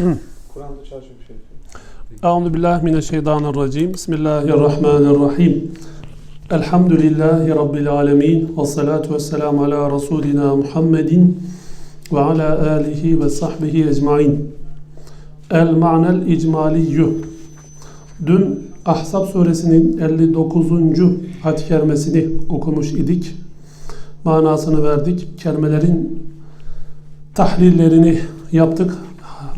Kur'an'da çarşı bir şey. Euzu billahi mineşşeytanirracim. Bismillahirrahmanirrahim. Elhamdülillahi rabbil alamin. Ves salatu vesselam ala rasulina Muhammedin ve ala alihi ve sahbihi ecmaîn. El ma'nel icmaliyyü. Dün Ahzab suresinin 59. hadis kerimesini okumuş idik. Manasını verdik. Kelimelerin tahlillerini yaptık.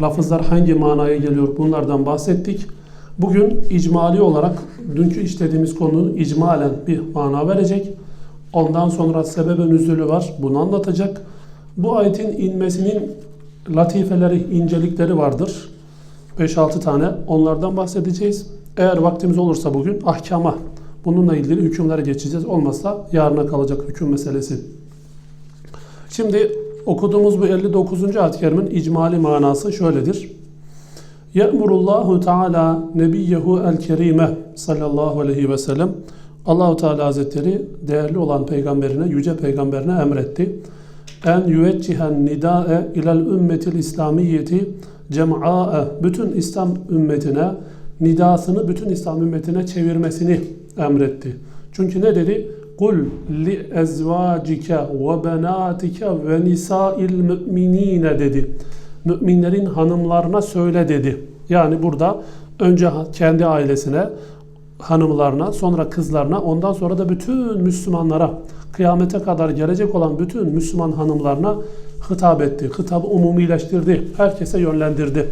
Lafızlar hangi manaya geliyor bunlardan bahsettik. Bugün icmali olarak dünkü işlediğimiz konunun icmalen bir mana verecek. Ondan sonra sebebe nüzulü var. Bunu anlatacak. Bu ayetin inmesinin latifeleri, incelikleri vardır. 5-6 tane onlardan bahsedeceğiz. Eğer vaktimiz olursa bugün ahkama bununla ilgili hükümlere geçeceğiz. Olmazsa yarına kalacak hüküm meselesi. Şimdi okuduğumuz bu 59. ayet-i kerimenin icmali manası şöyledir. Ye'murullahu Teala nebiyyehu el-kerime sallallahu aleyhi ve sellem Allahu Teala Hazretleri değerli olan peygamberine, yüce peygamberine emretti. En yüveccihen nidae ilel ümmetil İslamiyeti cem'a'e bütün İslam ümmetine nidasını bütün İslam ümmetine çevirmesini emretti. Çünkü ne dedi? Ve benatike ve nisa'il müminine dedi. Müminlerin hanımlarına söyle dedi. Yani burada önce kendi ailesine, hanımlarına, sonra kızlarına, ondan sonra da bütün Müslümanlara, kıyamete kadar gelecek olan bütün Müslüman hanımlarına hitap etti. Hitabı umumileştirdi. Herkese yönlendirdi.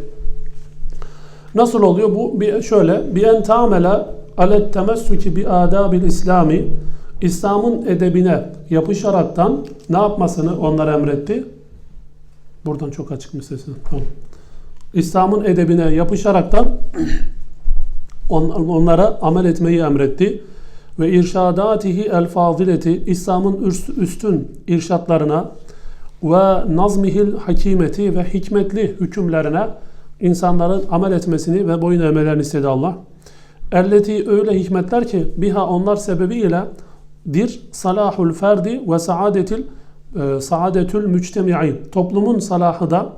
Nasıl oluyor bu? Bir şöyle, bir en tamele alet temessuki bi adabil İslami İslam'ın edebine yapışaraktan ne yapmasını onlara emretti? Buradan çok açık mı sesin? Tamam. İslam'ın edebine yapışaraktan onlara amel etmeyi emretti. Ve irşadatihi el fazileti İslam'ın üstün irşatlarına ve nazmihil hakimeti ve hikmetli hükümlerine insanların amel etmesini ve boyun eğmelerini istedi Allah. Elleti öyle hikmetler ki biha onlar sebebiyle dir salahul ferdi ve saadetil e, saadetül müctemi'in toplumun salahı da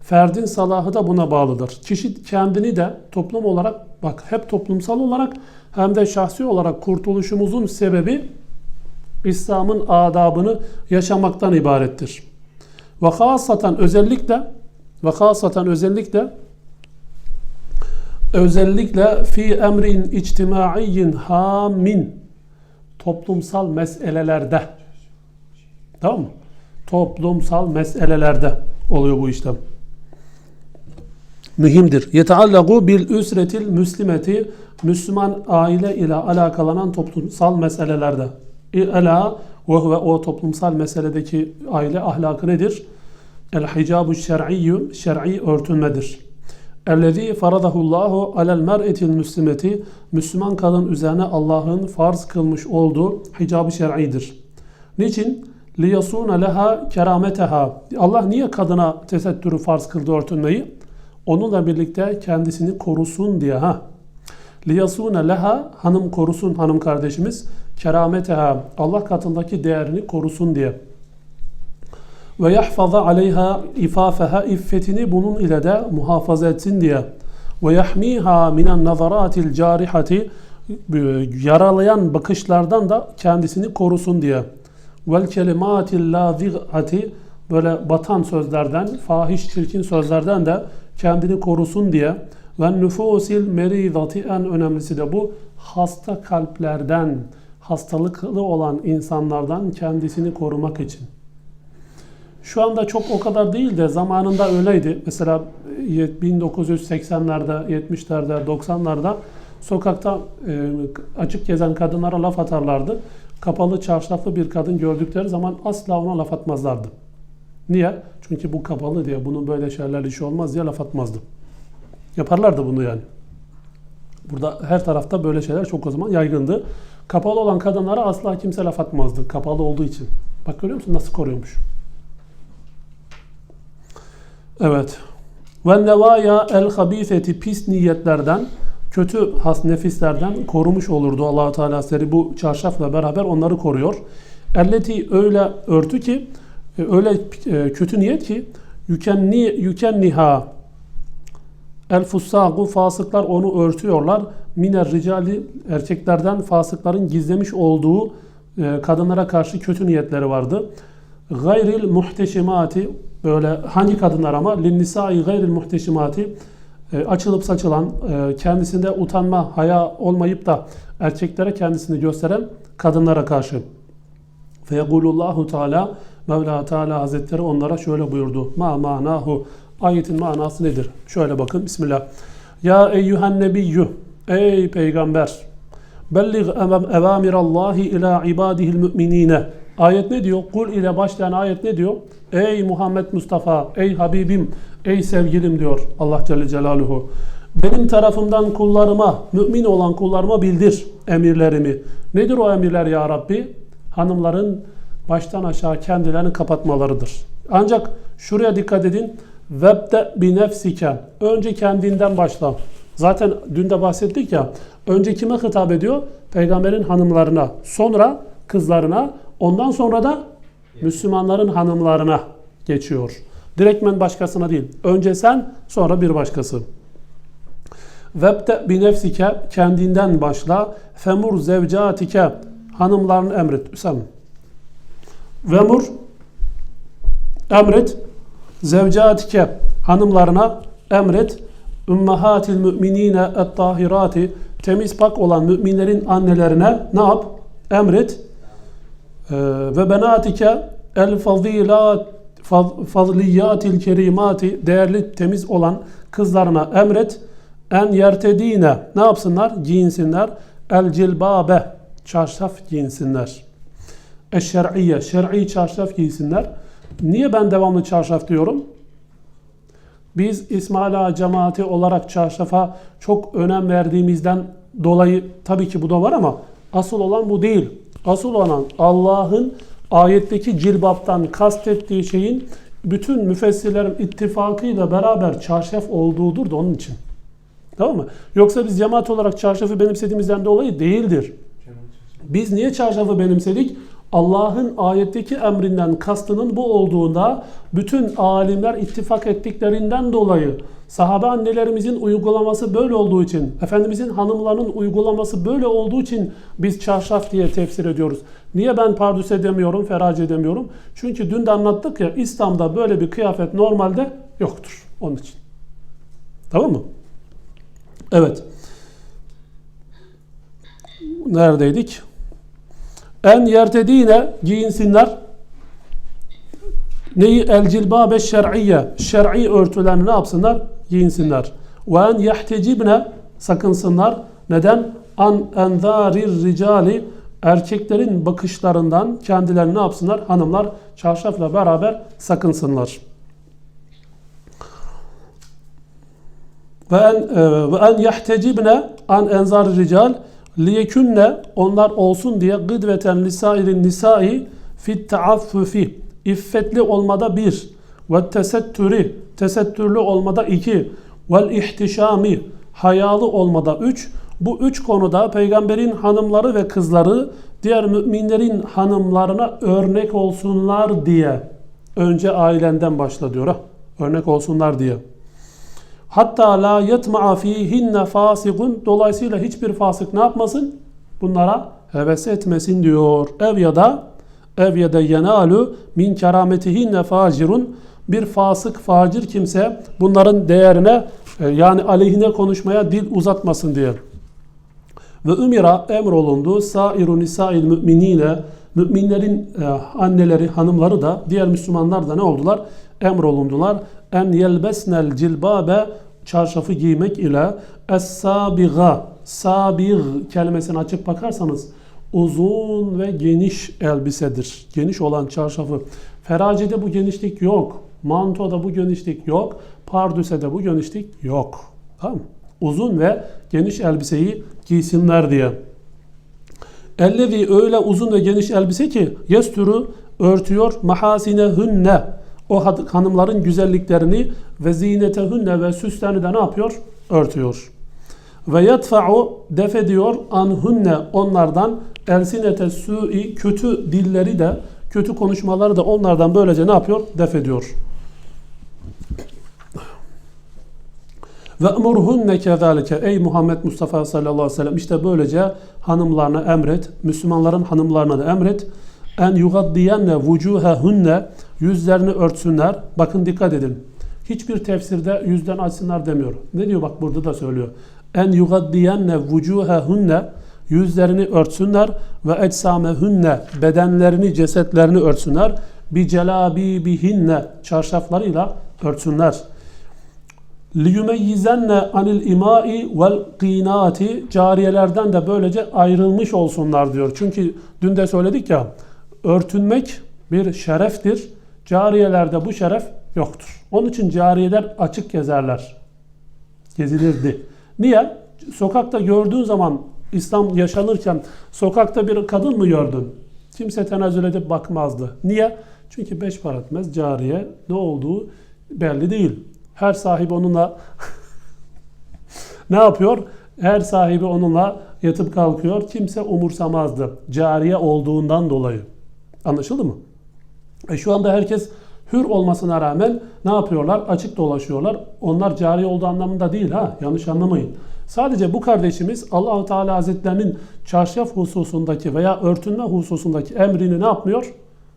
ferdin salahı da buna bağlıdır. Kişi kendini de toplum olarak bak hep toplumsal olarak hem de şahsi olarak kurtuluşumuzun sebebi İslam'ın adabını yaşamaktan ibarettir. Ve hasaten özellikle ve hasaten özellikle özellikle fi emrin içtimaiyin hamin toplumsal meselelerde tamam mı? Toplumsal meselelerde oluyor bu işlem. Mühimdir. Yeteallagu bil üsretil müslimeti Müslüman aile ile alakalanan toplumsal meselelerde. Ela ve o toplumsal meseledeki aile ahlakı nedir? El hicabu şer'iyyü şer'i örtünmedir. Ellezî faradahullahu alel mer'etil müslimeti Müslüman kadın üzerine Allah'ın farz kılmış olduğu hicab-ı şer'idir. Niçin? liyasuna leha kerameteha. Allah niye kadına tesettürü farz kıldı örtünmeyi? Onunla birlikte kendisini korusun diye ha. Liyasuna leha hanım korusun hanım kardeşimiz kerameteha Allah katındaki değerini korusun diye. Ve yahfaza aleyha ifafeha iffetini bunun ile de muhafaza etsin diye. Ve yahmiha minen nazaratil carihati yaralayan bakışlardan da kendisini korusun diye vel kelimatil lazigati böyle batan sözlerden, fahiş çirkin sözlerden de kendini korusun diye ve nüfusil meridati en önemlisi de bu hasta kalplerden, hastalıklı olan insanlardan kendisini korumak için. Şu anda çok o kadar değil de zamanında öyleydi. Mesela 1980'lerde, 70'lerde, 90'larda sokakta açık gezen kadınlara laf atarlardı kapalı çarşaflı bir kadın gördükleri zaman asla ona laf atmazlardı. Niye? Çünkü bu kapalı diye, bunun böyle şeyler işi olmaz diye laf atmazdı. Yaparlardı bunu yani. Burada her tarafta böyle şeyler çok o zaman yaygındı. Kapalı olan kadınlara asla kimse laf atmazdı. Kapalı olduğu için. Bak görüyor musun nasıl koruyormuş. Evet. Ve nevaya el habifeti pis niyetlerden kötü has nefislerden korumuş olurdu allah Teala seri bu çarşafla beraber onları koruyor. Elleti öyle örtü ki öyle e, kötü niyet ki yükenni yükenniha El fussagu fasıklar onu örtüyorlar. Miner ricali erkeklerden fasıkların gizlemiş olduğu e, kadınlara karşı kötü niyetleri vardı. Gayril muhteşimati böyle hangi kadınlar ama linnisai gayril muhteşimati e, açılıp saçılan e, kendisinde utanma, haya olmayıp da erkeklere kendisini gösteren kadınlara karşı. Feyekulullahu Teala Mevla Teala Hazretleri onlara şöyle buyurdu. Ma manahu ayetin manası nedir? Şöyle bakın Bismillah. Ya eyyühen nebiyyü Ey peygamber bellig evamirallahi ila ibadihil müminine Ayet ne diyor? Kul ile başlayan ayet ne diyor? Ey Muhammed Mustafa, ey Habibim, ey sevgilim diyor Allah Celle Celaluhu. Benim tarafımdan kullarıma, mümin olan kullarıma bildir emirlerimi. Nedir o emirler ya Rabbi? Hanımların baştan aşağı kendilerini kapatmalarıdır. Ancak şuraya dikkat edin. Vebde bi nefsike. Önce kendinden başla. Zaten dün de bahsettik ya. Önce kime hitap ediyor? Peygamberin hanımlarına. Sonra kızlarına. Ondan sonra da Müslümanların hanımlarına geçiyor. Direktmen başkasına değil. Önce sen sonra bir başkası. Vebde bi nefsike kendinden başla. Femur zevcatike hanımlarını emret. Üsam. Vemur emret zevcatike hanımlarına emret ümmehatil müminine et tahirati temiz pak olan müminlerin annelerine ne yap? Emret ve benatike el fazilat faz- fazliyatil kerimati değerli temiz olan kızlarına emret en yertedine ne yapsınlar? Giyinsinler el cilbabe çarşaf giyinsinler. Eşşer'iyye, şer'i çarşaf giysinler. Niye ben devamlı çarşaf diyorum? Biz İsmail cemaati olarak çarşafa çok önem verdiğimizden dolayı tabii ki bu da var ama asıl olan bu değil. Asıl olan Allah'ın ayetteki cilbaptan kastettiği şeyin bütün müfessirlerin ittifakıyla beraber çarşaf olduğudur da onun için. Tamam mı? Yoksa biz cemaat olarak çarşafı benimsediğimizden dolayı değildir. Biz niye çarşafı benimsedik? Allah'ın ayetteki emrinden kastının bu olduğunda bütün alimler ittifak ettiklerinden dolayı sahabe annelerimizin uygulaması böyle olduğu için, Efendimizin hanımlarının uygulaması böyle olduğu için biz çarşaf diye tefsir ediyoruz. Niye ben pardüs edemiyorum, ferac edemiyorum? Çünkü dün de anlattık ya İslam'da böyle bir kıyafet normalde yoktur. Onun için. Tamam mı? Evet. Neredeydik? En yertedine giyinsinler. Neyi? El cilbabe şer'iyye. Şer'i örtülerini ne yapsınlar? Giyinsinler. Ve en yehtecibne sakınsınlar. Neden? An enzarir ricali erkeklerin bakışlarından kendilerini ne yapsınlar? Hanımlar çarşafla beraber sakınsınlar. Ve en, e, ve en yehtecibne an enzar rical liyekünne onlar olsun diye gıdveten lisairin nisai fit taaffufi iffetli olmada bir ve tesettüri tesettürlü olmada iki vel ihtişami hayalı olmada üç bu üç konuda peygamberin hanımları ve kızları diğer müminlerin hanımlarına örnek olsunlar diye önce ailenden başla diyor ha örnek olsunlar diye. Hatta la yetma'a fihinne fasikun. Dolayısıyla hiçbir fasık ne yapmasın? Bunlara heves etmesin diyor. Ev ya da ev ya da yenalu min kerametihinne facirun. Bir fasık, facir kimse bunların değerine e, yani aleyhine konuşmaya dil uzatmasın diye. Ve ümira emrolundu sairu nisail müminine müminlerin e, anneleri, hanımları da diğer Müslümanlar da ne oldular? Emrolundular. En yelbesnel cilbabe çarşafı giymek ile es-sabiga sabig kelimesini açıp bakarsanız uzun ve geniş elbisedir. Geniş olan çarşafı. Feracide bu genişlik yok. Mantoda bu genişlik yok. Pardüsede bu genişlik yok. Tamam? Uzun ve geniş elbiseyi giysinler diye. Ellevi öyle uzun ve geniş elbise ki yestürü örtüyor mahasine hünne o hanımların güzelliklerini ve zinetehünne ve süslerini de ne yapıyor? Örtüyor. Ve yedfa'u def ediyor anhunne onlardan elsinete su'i kötü dilleri de kötü konuşmaları da onlardan böylece ne yapıyor? Def ediyor. Ve emurhunne kezalike ey Muhammed Mustafa sallallahu aleyhi ve sellem işte böylece hanımlarına emret, Müslümanların hanımlarına da emret. En yugaddiyenne vucuhehunne yüzlerini örtsünler. Bakın dikkat edin. Hiçbir tefsirde yüzden açsınlar demiyor. Ne diyor bak burada da söylüyor. En yugaddiyenne vucuhehunne yüzlerini örtsünler ve etsamehunne bedenlerini, cesetlerini örtsünler. Bi celabibihinne çarşaflarıyla örtsünler. liyumeyyizenne anil imai vel qinati cariyelerden de böylece ayrılmış olsunlar diyor. Çünkü dün de söyledik ya örtünmek bir şereftir. Cariyelerde bu şeref yoktur. Onun için cariyeler açık gezerler. Gezilirdi. Niye? Sokakta gördüğün zaman İslam yaşanırken sokakta bir kadın mı gördün? Kimse tenezzül edip bakmazdı. Niye? Çünkü beş para etmez cariye ne olduğu belli değil. Her sahibi onunla ne yapıyor? Her sahibi onunla yatıp kalkıyor. Kimse umursamazdı. Cariye olduğundan dolayı. Anlaşıldı mı? E şu anda herkes hür olmasına rağmen ne yapıyorlar? Açık dolaşıyorlar. Onlar cari olduğu anlamında değil ha. Yanlış anlamayın. Sadece bu kardeşimiz Allahu Teala Hazretlerinin çarşaf hususundaki veya örtünme hususundaki emrini ne yapmıyor?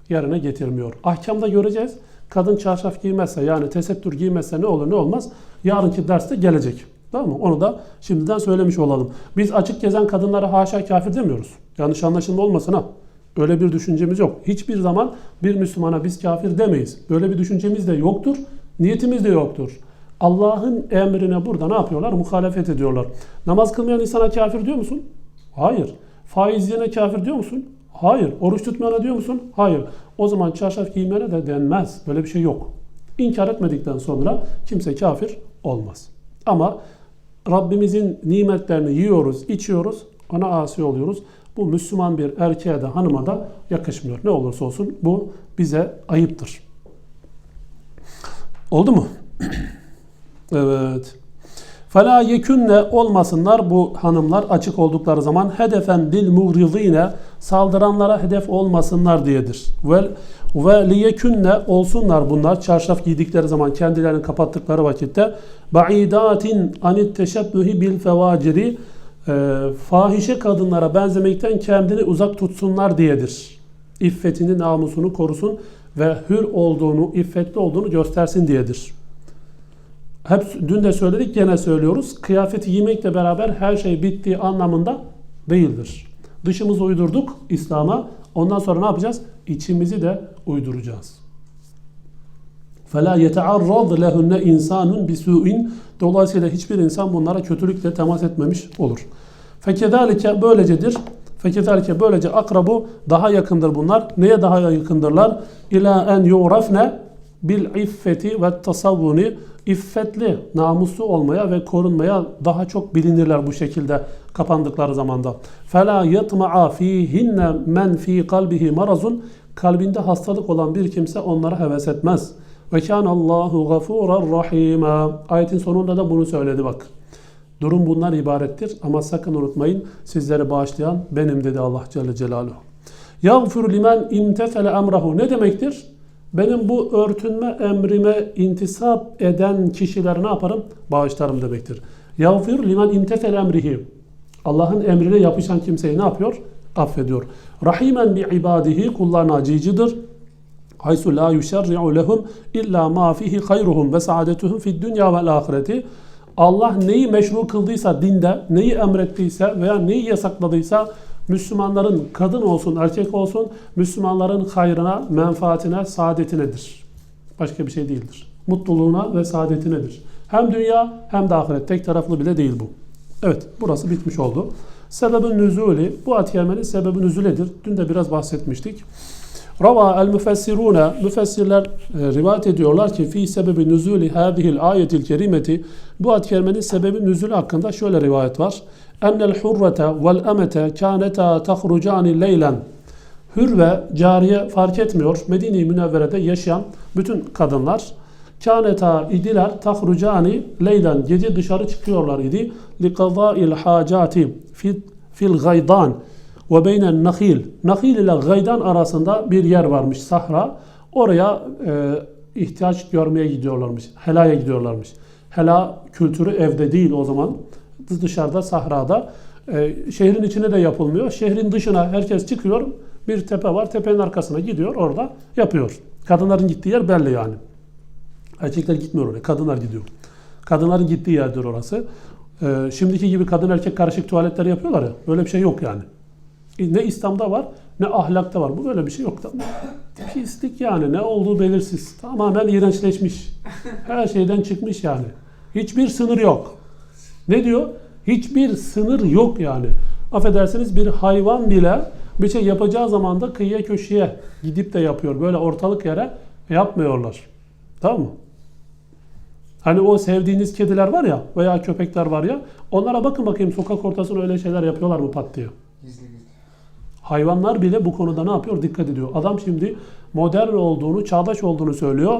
Yerine getirmiyor. Ahkamda göreceğiz. Kadın çarşaf giymezse yani tesettür giymezse ne olur ne olmaz? Yarınki derste gelecek. Tamam mı? Onu da şimdiden söylemiş olalım. Biz açık gezen kadınlara haşa kafir demiyoruz. Yanlış anlaşılma olmasın ha. Öyle bir düşüncemiz yok. Hiçbir zaman bir Müslümana biz kafir demeyiz. Böyle bir düşüncemiz de yoktur. Niyetimiz de yoktur. Allah'ın emrine burada ne yapıyorlar? Muhalefet ediyorlar. Namaz kılmayan insana kafir diyor musun? Hayır. Faiz yiyene kafir diyor musun? Hayır. Oruç tutmayana diyor musun? Hayır. O zaman çarşaf giymene de denmez. Böyle bir şey yok. İnkar etmedikten sonra kimse kafir olmaz. Ama Rabbimizin nimetlerini yiyoruz, içiyoruz, ona asi oluyoruz. Bu Müslüman bir erkeğe de hanıma da yakışmıyor. Ne olursa olsun bu bize ayıptır. Oldu mu? evet. Fela yekünne olmasınlar bu hanımlar açık oldukları zaman hedefen dil muhrizine saldıranlara hedef olmasınlar diyedir. Ve ve liyekünne olsunlar bunlar çarşaf giydikleri zaman kendilerini kapattıkları vakitte baidatin anit teşebbuhi bil fevaciri e, fahişe kadınlara benzemekten kendini uzak tutsunlar diyedir. İffetini, namusunu korusun ve hür olduğunu, iffetli olduğunu göstersin diyedir. Hep dün de söyledik gene söylüyoruz. Kıyafeti giymekle beraber her şey bittiği anlamında değildir. Dışımızı uydurduk İslam'a. Ondan sonra ne yapacağız? İçimizi de uyduracağız. فَلَا يَتَعَرَّضْ لَهُنَّ insanun بِسُوءٍ Dolayısıyla hiçbir insan bunlara kötülükle temas etmemiş olur. فَكَذَٰلِكَ böylecedir. فَكَذَٰلِكَ böylece akrabu daha yakındır bunlar. Neye daha yakındırlar? İlâ en yu'rafne bil iffeti ve tasavvuni iffetli, namuslu olmaya ve korunmaya daha çok bilinirler bu şekilde kapandıkları zamanda. فَلَا يَطْمَعَ ف۪يهِنَّ مَنْ ف۪ي قَلْبِهِ marazun Kalbinde hastalık olan bir kimse onlara heves etmez. Ve kana Allahu gafurar rahima. Ayetin sonunda da bunu söyledi bak. Durum bunlar ibarettir ama sakın unutmayın sizleri bağışlayan benim dedi Allah Celle Celaluhu. Yağfir limen imtesele emrahu ne demektir? Benim bu örtünme emrime intisap eden kişileri ne yaparım? Bağışlarım demektir. Yağfir limen imtesele emrihi. Allah'ın emrine yapışan kimseyi ne yapıyor? Affediyor. Rahimen bi ibadihi kullarına acıyıcıdır. Haysu la yuşerri'u lehum illa ma fihi hayruhum ve saadetuhum fid dünya vel ahireti. Allah neyi meşru kıldıysa dinde, neyi emrettiyse veya neyi yasakladıysa Müslümanların kadın olsun, erkek olsun Müslümanların hayrına, menfaatine, saadetinedir. Başka bir şey değildir. Mutluluğuna ve saadetinedir. Hem dünya hem de ahiret. Tek taraflı bile değil bu. Evet, burası bitmiş oldu. Sebebin nüzuli, bu ayet kerimenin sebebi nüzuledir. Dün de biraz bahsetmiştik. Rava el müfessirune, müfessirler e, rivayet ediyorlar ki fi sebebi nüzuli hadihil ayetil kerimeti bu ayet kerimenin sebebi nüzulü hakkında şöyle rivayet var. Ennel hurrete vel emete kâneta tahrucani leylen. Hür ve cariye fark etmiyor. Medine-i Münevvere'de yaşayan bütün kadınlar kâneta idiler tahrucani leylen. Gece dışarı çıkıyorlar idi. Li kazâil hacati fil gaydan ve beynen nahil. Nahil ile gaydan arasında bir yer varmış sahra. Oraya e, ihtiyaç görmeye gidiyorlarmış. Helaya gidiyorlarmış. Hela kültürü evde değil o zaman. Dışarıda, sahrada. Ee, şehrin içine de yapılmıyor. Şehrin dışına herkes çıkıyor. Bir tepe var. Tepenin arkasına gidiyor. Orada yapıyor. Kadınların gittiği yer belli yani. Erkekler gitmiyor oraya. Kadınlar gidiyor. Kadınların gittiği yerdir orası. Ee, şimdiki gibi kadın erkek karışık tuvaletleri yapıyorlar ya. Böyle bir şey yok yani. Ne İslam'da var ne ahlakta var. Bu böyle bir şey yok. Pislik yani. Ne olduğu belirsiz. Tamamen iğrençleşmiş. Her şeyden çıkmış yani. Hiçbir sınır yok. Ne diyor? Hiçbir sınır yok yani. Affedersiniz bir hayvan bile bir şey yapacağı zaman da kıyıya köşeye gidip de yapıyor. Böyle ortalık yere yapmıyorlar. Tamam mı? Hani o sevdiğiniz kediler var ya veya köpekler var ya onlara bakın bakayım sokak ortasında öyle şeyler yapıyorlar mı pat diye. Gizli. Hayvanlar bile bu konuda ne yapıyor? Dikkat ediyor. Adam şimdi modern olduğunu, çağdaş olduğunu söylüyor.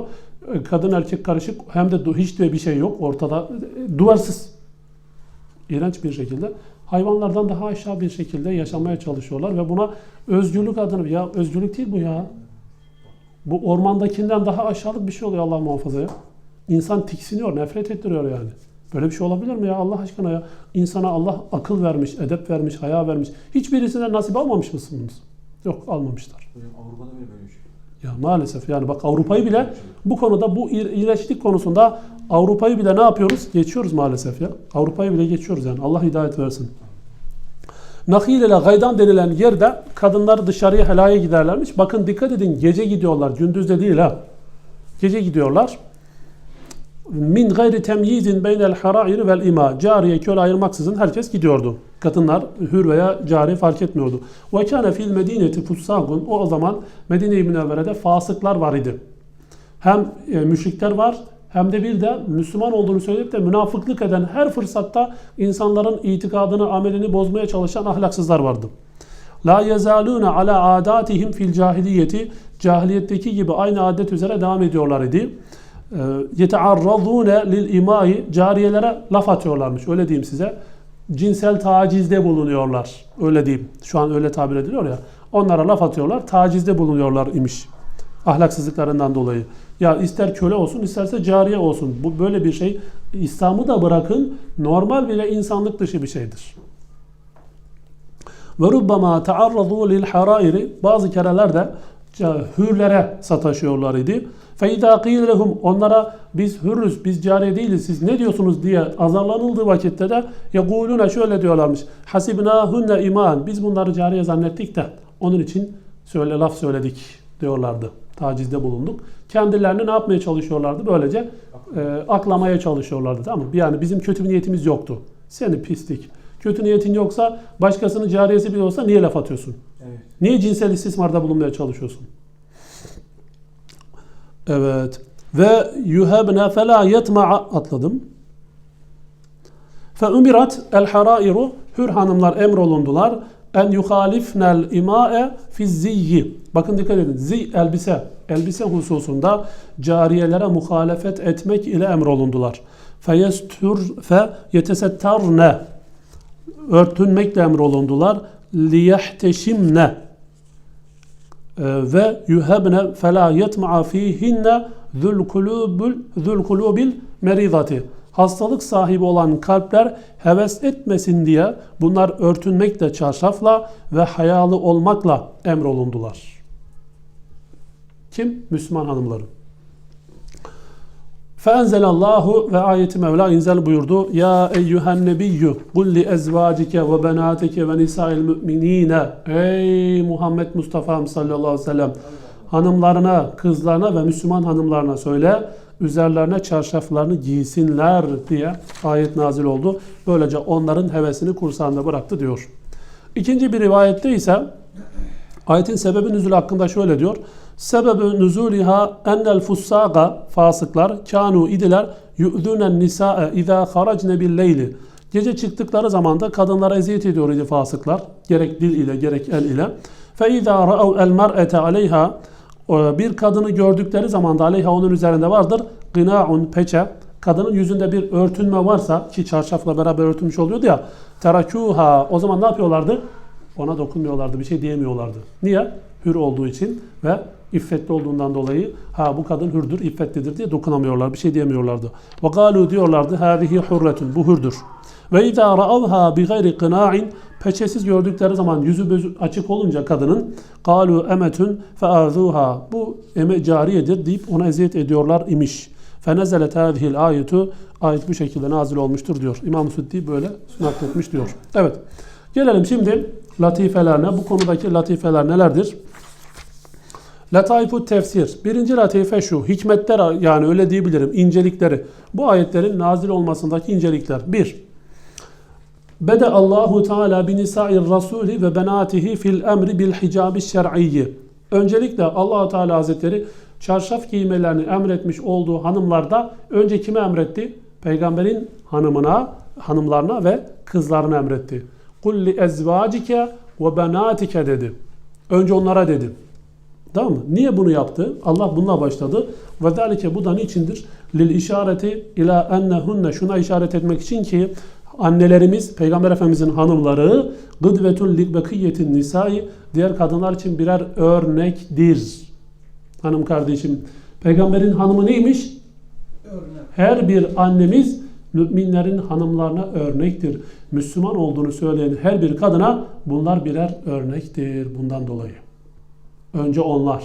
Kadın erkek karışık hem de hiç de bir şey yok ortada. e, Duvarsız. İğrenç bir şekilde. Hayvanlardan daha aşağı bir şekilde yaşamaya çalışıyorlar ve buna özgürlük adını ya özgürlük değil bu ya. Bu ormandakinden daha aşağılık bir şey oluyor Allah muhafaza ya. İnsan tiksiniyor, nefret ettiriyor yani. Böyle bir şey olabilir mi ya Allah aşkına ya? İnsana Allah akıl vermiş, edep vermiş, haya vermiş. Hiçbirisinden nasip almamış mısınız? Yok almamışlar. Hocam Avrupa'da bile böyle bir şey. Ya maalesef yani bak Avrupa'yı bile bu konuda bu iğrençlik konusunda Avrupa'yı bile ne yapıyoruz? Geçiyoruz maalesef ya. Avrupa'yı bile geçiyoruz yani. Allah hidayet versin. Nakil ile gaydan denilen yerde kadınlar dışarıya helaya giderlermiş. Bakın dikkat edin gece gidiyorlar. Gündüz de değil ha. Gece gidiyorlar. Min gayri temyizin beynel harairi vel ima. Cariye köle ayırmaksızın herkes gidiyordu. Kadınlar hür veya cari fark etmiyordu. Ve kâne fil medineti fussagun. O zaman Medine-i Münevvere'de fasıklar var idi. Hem e, müşrikler var hem de bir de Müslüman olduğunu söyleyip de münafıklık eden her fırsatta insanların itikadını, amelini bozmaya çalışan ahlaksızlar vardı. La yezaluna ala adatihim fil cahiliyeti cahiliyetteki gibi aynı adet üzere devam ediyorlar idi. Ee, Yetearrazune lil imai cariyelere laf atıyorlarmış. Öyle diyeyim size. Cinsel tacizde bulunuyorlar. Öyle diyeyim. Şu an öyle tabir ediliyor ya. Onlara laf atıyorlar. Tacizde bulunuyorlar imiş. Ahlaksızlıklarından dolayı. Ya ister köle olsun isterse cariye olsun. Bu böyle bir şey. İslam'ı da bırakın. Normal bile insanlık dışı bir şeydir. Ve rubbama taarradu lil harairi bazı kerelerde hürlere sataşıyorlar idi. Qîle lehum onlara biz hürrüz, biz cariye değiliz, siz ne diyorsunuz diye azarlanıldığı vakitte de yegûlûne şöyle diyorlarmış. Hasibnâhunne iman. Biz bunları cariye zannettik de onun için söyle laf söyledik diyorlardı. Tacizde bulunduk. Kendilerini ne yapmaya çalışıyorlardı? Böylece e, aklamaya çalışıyorlardı. Tamam mı? Yani bizim kötü bir niyetimiz yoktu. Seni pislik. Kötü niyetin yoksa başkasının cariyesi bile olsa niye laf atıyorsun? Evet. Niye cinsel istismarda bulunmaya çalışıyorsun? Evet. Ve yuhebne fela yetma'a atladım. Fe umirat el harairu hür hanımlar emrolundular en yuhalifnel imae fi ziyyi. Bakın dikkat edin. Ziy elbise. Elbise hususunda cariyelere muhalefet etmek ile emrolundular. Fe yestur fe yetesettarne örtünmekle emrolundular. Liyehteşimne ve yuhebne fela yetma'a fihinne zul kulubil meridati. Hastalık sahibi olan kalpler heves etmesin diye bunlar örtünmekle çarşafla ve hayalı olmakla emrolundular. Kim? Müslüman hanımları. Feenzelallahu ve ayeti Mevla inzel buyurdu. Ya eyyühen nebiyyü kul li ezvacike ve benatike ve nisa'il müminine. Ey Muhammed Mustafa sallallahu aleyhi ve sellem. Hanımlarına, kızlarına ve Müslüman hanımlarına söyle. Üzerlerine çarşaflarını giysinler diye ayet nazil oldu. Böylece onların hevesini kursağında bıraktı diyor. İkinci bir rivayette ise Ayetin sebebi nüzul hakkında şöyle diyor. Sebebi nüzuliha ennel fussaga fasıklar kanu idiler yu'zunen nisa'e izâ haracne bil leyli. Gece çıktıkları zaman da kadınlara eziyet ediyor idi fasıklar. Gerek dil ile gerek el ile. Fe izâ ra'av el mer'ete aleyha bir kadını gördükleri zaman da aleyha onun üzerinde vardır. Gına'un peçe. Kadının yüzünde bir örtünme varsa ki çarşafla beraber örtülmüş oluyordu ya. Terakuha. O zaman ne yapıyorlardı? Ona dokunmuyorlardı, bir şey diyemiyorlardı. Niye? Hür olduğu için ve İffetli olduğundan dolayı ha bu kadın hürdür, iffetlidir diye dokunamıyorlar. Bir şey diyemiyorlardı. Ve galu diyorlardı hâzihi hurretun. Bu hürdür. Ve izâ ra'avhâ bi gayri qınâ'in peçesiz gördükleri zaman yüzü açık olunca kadının galu emetun fe'âzûhâ bu eme cariyedir deyip ona eziyet ediyorlar imiş. Fenezelet hâzihil ayetu ayet bu şekilde nazil olmuştur diyor. İmam Süddi böyle nakletmiş diyor. Evet. Gelelim şimdi latifelerine. Bu konudaki latifeler nelerdir? Lataifu tefsir. Birinci latife şu. Hikmetler yani öyle diyebilirim. incelikleri. Bu ayetlerin nazil olmasındaki incelikler. Bir. Bede Allahu Teala bi nisa'ir rasuli ve benatihi fil emri bil hicabi şer'iyyi. Öncelikle Allah Teala Hazretleri çarşaf giymelerini emretmiş olduğu hanımlarda önce kime emretti? Peygamberin hanımına, hanımlarına ve kızlarına emretti. Kul li ezvacike ve benatike dedi. Önce onlara dedi. Tamam mı? Niye bunu yaptı? Allah bununla başladı. Ve zalike bu da niçindir? Lil işareti ila ennehunne şuna işaret etmek için ki annelerimiz, Peygamber Efendimizin hanımları gıdvetun likbekiyetin nisai diğer kadınlar için birer örnektir. Hanım kardeşim, Peygamberin hanımı neymiş? Her bir annemiz müminlerin hanımlarına örnektir. Müslüman olduğunu söyleyen her bir kadına bunlar birer örnektir bundan dolayı. Önce onlar.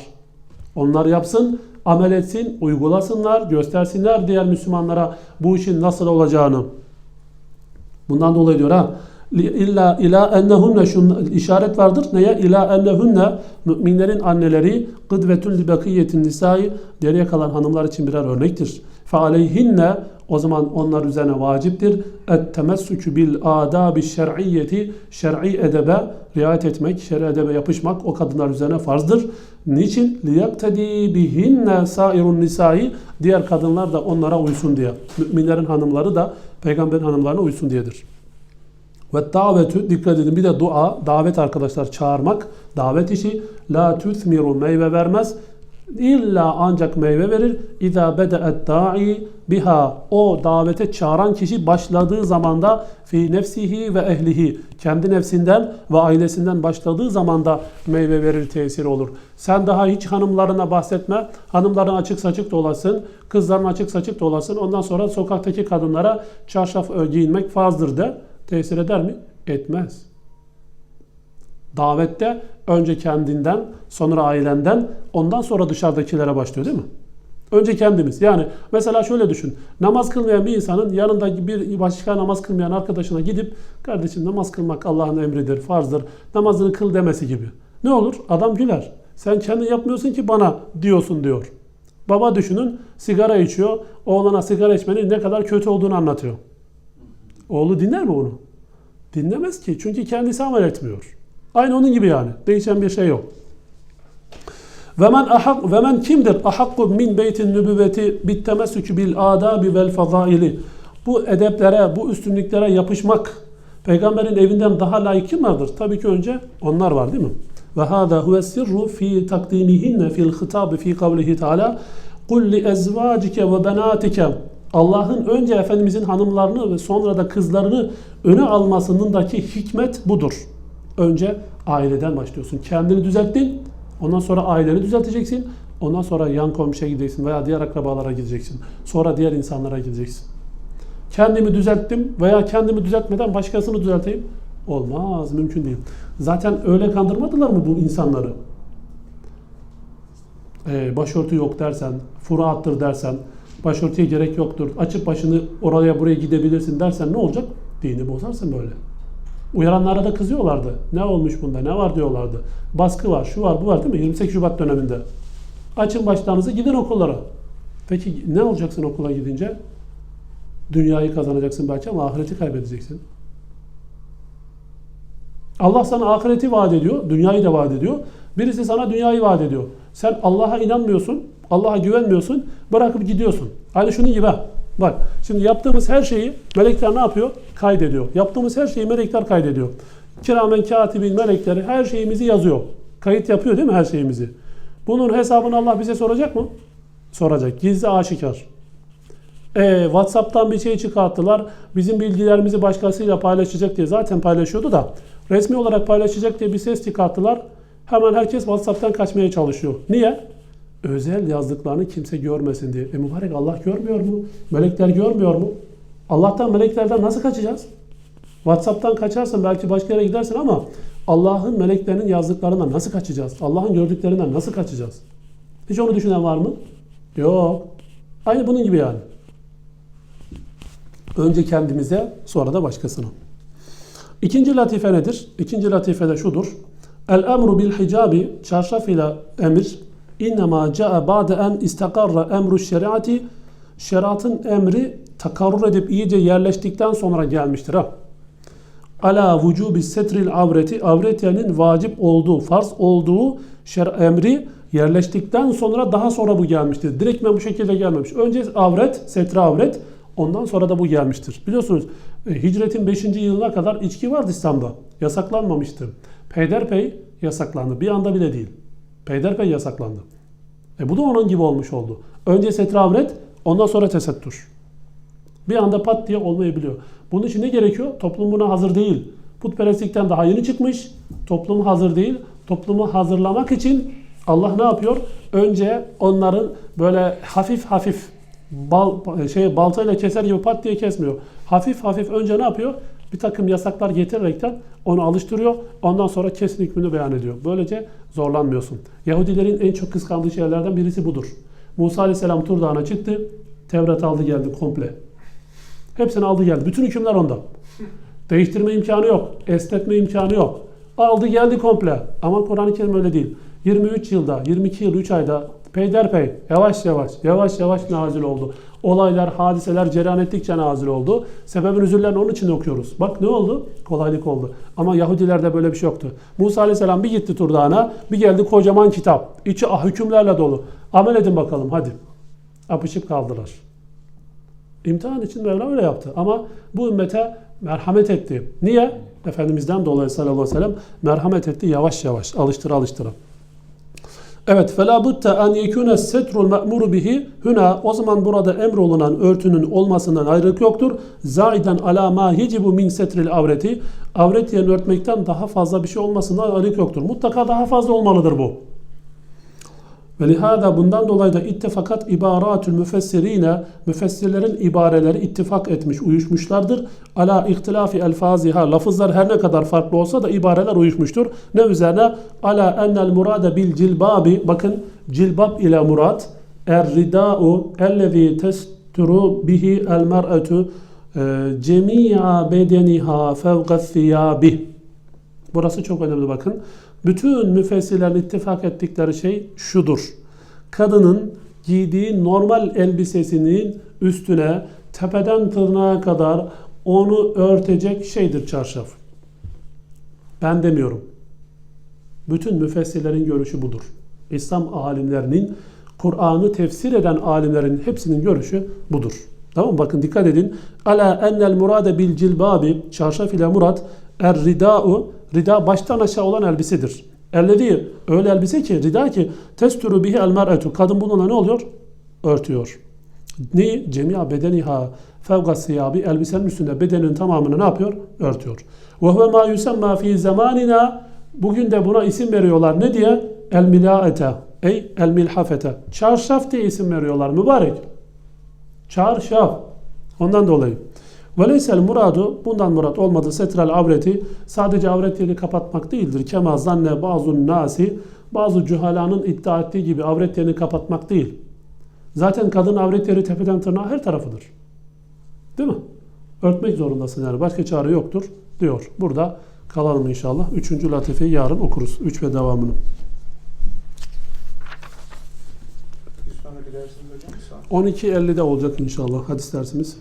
Onlar yapsın, amel etsin, uygulasınlar, göstersinler diğer Müslümanlara bu işin nasıl olacağını. Bundan dolayı diyor ha illa ila ennehunne şun işaret vardır. Neye? İla ennehunne müminlerin anneleri gıdvetun li bakiyetin nisai geriye kalan hanımlar için birer örnektir. Fe aleyhinne o zaman onlar üzerine vaciptir. Et temessükü bil adabi şer'iyyeti şer'i edebe riayet etmek, şer'i edebe yapışmak o kadınlar üzerine farzdır. Niçin? Liyaktedi bihinne sairun nisai diğer kadınlar da onlara uysun diye. Müminlerin hanımları da peygamberin hanımlarına uysun diyedir. Ve davetü dikkat edin bir de dua, davet arkadaşlar çağırmak, davet işi la tüthmiru meyve vermez. İlla ancak meyve verir. İza bede'et da'i biha o davete çağıran kişi başladığı zamanda fi nefsihi ve ehlihi kendi nefsinden ve ailesinden başladığı zamanda meyve verir tesir olur. Sen daha hiç hanımlarına bahsetme. Hanımların açık saçık dolasın. Kızların açık saçık dolasın. Ondan sonra sokaktaki kadınlara çarşaf giyinmek farzdır de tesir eder mi? Etmez. Davette önce kendinden, sonra ailenden, ondan sonra dışarıdakilere başlıyor değil mi? Önce kendimiz. Yani mesela şöyle düşün. Namaz kılmayan bir insanın yanında bir başka namaz kılmayan arkadaşına gidip kardeşim namaz kılmak Allah'ın emridir, farzdır. Namazını kıl demesi gibi. Ne olur? Adam güler. Sen kendin yapmıyorsun ki bana diyorsun diyor. Baba düşünün sigara içiyor. Oğlana sigara içmenin ne kadar kötü olduğunu anlatıyor. Oğlu dinler mi bunu? Dinlemez ki. Çünkü kendisi amel etmiyor. Aynı onun gibi yani. Değişen bir şey yok. Ve men ahak ve men kimdir? Ahakku min beytin nübüvveti bit temessükü bil adabi vel fazaili. Bu edeplere, bu üstünlüklere yapışmak peygamberin evinden daha layık kim vardır? Tabii ki önce onlar var değil mi? Ve hâzâ huve sirru fi takdimihinne fil hitabi fi kavlihi teâlâ Kul li ezvâcike ve benâtike Allah'ın önce Efendimizin hanımlarını ve sonra da kızlarını öne almasındaki hikmet budur. Önce aileden başlıyorsun. Kendini düzelttin. Ondan sonra aileni düzelteceksin. Ondan sonra yan komşuya gideceksin veya diğer akrabalara gideceksin. Sonra diğer insanlara gideceksin. Kendimi düzelttim veya kendimi düzeltmeden başkasını düzelteyim. Olmaz, mümkün değil. Zaten öyle kandırmadılar mı bu insanları? Ee, başörtü yok dersen, furu attır dersen, başörtüye gerek yoktur, açıp başını oraya buraya gidebilirsin dersen ne olacak? Dini bozarsın böyle. Uyaranlara da kızıyorlardı. Ne olmuş bunda, ne var diyorlardı. Baskı var, şu var, bu var değil mi? 28 Şubat döneminde. Açın başlarınızı gidin okullara. Peki ne olacaksın okula gidince? Dünyayı kazanacaksın belki ama ahireti kaybedeceksin. Allah sana ahireti vaat ediyor, dünyayı da vaat ediyor. Birisi sana dünyayı vaat ediyor. Sen Allah'a inanmıyorsun, Allah'a güvenmiyorsun, bırakıp gidiyorsun. Aynı şunun gibi. Bak şimdi yaptığımız her şeyi melekler ne yapıyor? Kaydediyor. Yaptığımız her şeyi melekler kaydediyor. Kiramen katibin melekleri her şeyimizi yazıyor. Kayıt yapıyor değil mi her şeyimizi? Bunun hesabını Allah bize soracak mı? Soracak. Gizli aşikar. E, WhatsApp'tan bir şey çıkarttılar. Bizim bilgilerimizi başkasıyla paylaşacak diye zaten paylaşıyordu da resmi olarak paylaşacak diye bir ses çıkarttılar. Hemen herkes WhatsApp'tan kaçmaya çalışıyor. Niye? Özel yazdıklarını kimse görmesin diye. E mübarek Allah görmüyor mu? Melekler görmüyor mu? Allah'tan meleklerden nasıl kaçacağız? WhatsApp'tan kaçarsın belki başka yere gidersin ama Allah'ın meleklerinin yazdıklarından nasıl kaçacağız? Allah'ın gördüklerinden nasıl kaçacağız? Hiç onu düşünen var mı? Yok. Aynı bunun gibi yani. Önce kendimize sonra da başkasına. İkinci latife nedir? İkinci latife de şudur. El emru bil hicabi çarşaf ile emir innema ca'a ba'de en istakarra emru şeriati şeriatın emri takarrur edip iyice yerleştikten sonra gelmiştir ha. Ala vücubi setril avreti avretiyenin vacip olduğu, farz olduğu şer emri yerleştikten sonra daha sonra bu gelmiştir. Direktmen bu şekilde gelmemiş. Önce avret, setre avret, ondan sonra da bu gelmiştir. Biliyorsunuz e, hicretin 5. yılına kadar içki vardı İslam'da. Yasaklanmamıştı. Peyderpey yasaklandı. Bir anda bile değil. Peyderpey yasaklandı. E bu da onun gibi olmuş oldu. Önce setre avret, ondan sonra tesettür. Bir anda pat diye olmayabiliyor. Bunun için ne gerekiyor? Toplum buna hazır değil. Putperestlikten daha yeni çıkmış. Toplum hazır değil. Toplumu hazırlamak için Allah ne yapıyor? Önce onların böyle hafif hafif bal, şey baltayla keser gibi pat diye kesmiyor. Hafif hafif önce ne yapıyor? Bir takım yasaklar getirerekten onu alıştırıyor. Ondan sonra kesin hükmünü beyan ediyor. Böylece zorlanmıyorsun. Yahudilerin en çok kıskandığı şeylerden birisi budur. Musa Aleyhisselam Tur Dağı'na çıktı. Tevrat aldı geldi komple. Hepsini aldı geldi. Bütün hükümler onda. Değiştirme imkanı yok. Esnetme imkanı yok. Aldı geldi komple. Ama Kur'an-ı Kerim öyle değil. 23 yılda, 22 yıl, 3 ayda peyderpey, yavaş yavaş, yavaş yavaş nazil oldu. Olaylar, hadiseler cereyan ettikçe nazil oldu. Sebebin üzüllerini onun için okuyoruz. Bak ne oldu? Kolaylık oldu. Ama Yahudilerde böyle bir şey yoktu. Musa Aleyhisselam bir gitti Tur Dağı'na, bir geldi kocaman kitap. İçi ah, hükümlerle dolu. Amel edin bakalım hadi. Apışıp kaldılar. İmtihan için Mevlam öyle yaptı. Ama bu ümmete merhamet etti. Niye? Efendimizden dolayı sallallahu aleyhi ve sellem merhamet etti yavaş yavaş, alıştıra alıştıra. Evet felabutta en yekune setrul me'muru bihi huna o zaman burada emrolunan örtünün olmasından ayrılık yoktur. Zaiden ala ma hicibu min setril avreti avret yerini örtmekten daha fazla bir şey olmasından ayrılık yoktur. Mutlaka daha fazla olmalıdır bu. Ve lihada bundan dolayı da ittifakat ibaratül müfessirine müfessirlerin ibareleri ittifak etmiş, uyuşmuşlardır. Ala ihtilafi elfaziha lafızlar her ne kadar farklı olsa da ibareler uyuşmuştur. Ne üzerine? Ala ennel murade bil cilbabi bakın cilbab ile murat er rida'u ellezî testuru bihi el mer'etu cemi'a bedeniha fevqas thiyabih Burası çok önemli bakın. Bütün müfessirlerin ittifak ettikleri şey şudur. Kadının giydiği normal elbisesinin üstüne tepeden tırnağa kadar onu örtecek şeydir çarşaf. Ben demiyorum. Bütün müfessirlerin görüşü budur. İslam alimlerinin, Kur'an'ı tefsir eden alimlerin hepsinin görüşü budur. Tamam mı? Bakın dikkat edin. Ala ennel murade bil cilbabi çarşaf ile murat er rida'u rida baştan aşağı olan elbisedir. Ellezi öyle elbise ki rida ki testuru bihi el mer'etu kadın bununla ne oluyor? Örtüyor. Neyi? Cemia bedeniha fevga siyabi elbisenin üstünde bedenin tamamını ne yapıyor? Örtüyor. Ve huve ma yusemma fi zamanina bugün de buna isim veriyorlar. Ne diye? El milaete ey el milhafete. Çarşaf diye isim veriyorlar mübarek. Çarşaf. Ondan dolayı. Veleysel muradu bundan murat olmadı setral avreti sadece avret yerini kapatmak değildir. Kema zanne bazı nasi bazı cühalanın iddia ettiği gibi avret yerini kapatmak değil. Zaten kadın avret yeri tepeden tırnağa her tarafıdır. Değil mi? Örtmek zorundasın yani başka çare yoktur diyor. Burada kalalım inşallah. Üçüncü latifeyi yarın okuruz. Üç ve devamını. Bir sonraki dersimiz hocam saat 12.50'de olacak inşallah hadis dersimiz.